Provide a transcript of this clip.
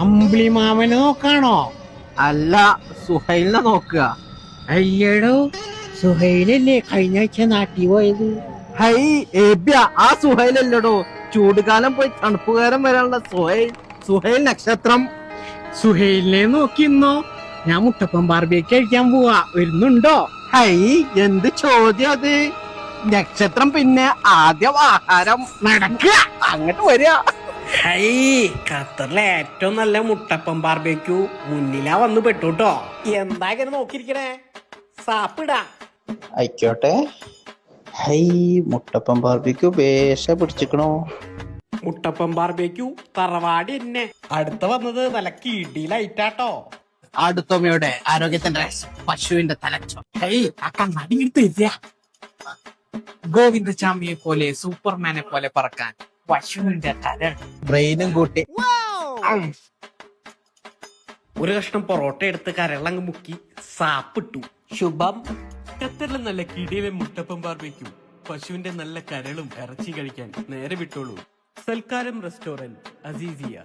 അമ്പിളി മാമനെ നോക്കാണോ? അല്ല സുഹൈലിനെ നോക്കുക. അയ്യടോ സുഹൈലല്ലേ കഴിഞ്ഞ ആഴ്ച നാട്ടി പോയത്? ഹൈ ഏബ്യ ആ സുഹൈലല്ലടോ. ചൂടുകാലം പോയി തണുപ്പുകാലം വരാനുള്ള സുഹൈൽ സുഹൈൽ നക്ഷത്രം. സുഹൈലിനെ നോക്കിന്നോ ഞാൻ മുട്ടപ്പം ബാർബിയൊക്കെ കഴിക്കാൻ പോവാ. വരുന്നുണ്ടോ? ഹൈ എന്ത് ചോദ്യം അത്? നക്ഷത്രം പിന്നെ ആദ്യം ആഹാരം. നടക്കുക. അങ്ങോട്ട് വരിക. ഹൈ ഖത്തറിലെ ഏറ്റവും നല്ല മുട്ടപ്പം ബാർബേക്കു മുന്നിലാ വന്ന് പെട്ടുട്ടോ. എന്താ ഇങ്ങനെ നോക്കിയിരിക്കണേ? സാപ്പിടാ. ആയിക്കോട്ടെ. ഹൈ മുട്ടപ്പം ബാർബിക്ക് വേഷ പിടിച്ചിക്കണോ? മുട്ടപ്പം ബാർബേക്കു തറവാടി എന്നെ അടുത്ത വന്നത് നല്ല കിടിയിലായിട്ടാട്ടോ അടുത്തമ്മയുടെ ആരോഗ്യത്തിന്റെ പശുവിന്റെ തലച്ചോ ഹൈ ആ കണ്ണാടി എടുത്ത് ഗോവിന്ദ ഗോവിന്ദചാമിയെ പോലെ സൂപ്പർമാനെ പോലെ പറക്കാൻ. പശുവിന്റെ തല ബ്രെയിനും കൂട്ടി. ഒരു കഷ്ണം പൊറോട്ട എടുത്ത് കരളങ്ങ് മുക്കി സാപ്പിട്ടു. ശുഭം. ഖത്തറിലെ നല്ല കിടിയിലെ മുട്ടപ്പം പാർപ്പിക്കും പശുവിന്റെ നല്ല കരളും ഇറച്ചി കഴിക്കാൻ നേരെ വിട്ടോളൂ. സൽക്കാരം റെസ്റ്റോറന്റ് അസീസിയ.